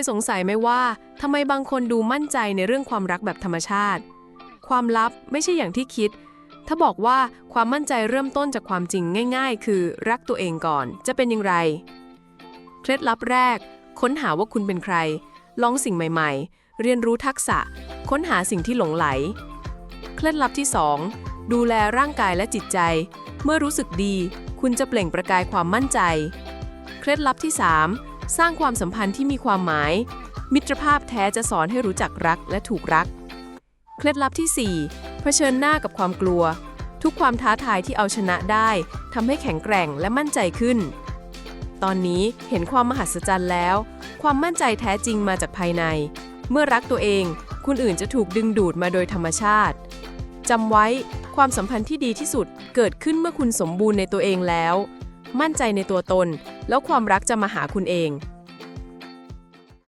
ยสงสัยไหมว่าทำไมบางคนดูมั่นใจในเรื่องความรักแบบธรรมชาติ ความลับไม่ใช่อย่างที่คิด ถ้าบอกว่าความมั่นใจเริ่มต้นจากความจริงง่าย ๆ คือรักตัวเองก่อนจะเป็นอย่างไร เคล็ดลับแรก ค้นหาว่าคุณเป็นใคร ลองสิ่งใหม่ ๆ เรียนรู้ทักษะ ค้นหาสิ่งที่หลงไหล เคล็ดลับที่ 2 ดูแลร่างกายและจิตใจ เมื่อรู้สึกดี คุณจะเปล่งประกายความมั่นใจ เคล็ดลับที่ 3 สร้างความสัมพันธ์ที่มีความหมาย มิตรภาพแท้จะสอนให้รู้จักรักและถูกรัก เคล็ดลับที่ 4 เผชิญหน้ากับความกลัว ทุกความท้าทายที่เอาชนะได้ทำให้แข็งแกร่งและมั่นใจขึ้น ตอนนี้เห็นความมหัศจรรย์แล้ว ความมั่นใจแท้จริงมาจากภายใน เมื่อรักตัวเอง คุณอื่นจะถูกดึงดูดมาโดยธรรมชาติจำไว้ความสัมพันธ์ที่ดีที่สุดเกิดขึ้นเมื่อคุณสมบูรณ์ในตัวเองแล้ว มั่นใจในตัวตน แล้วความรักจะมาหาคุณเอง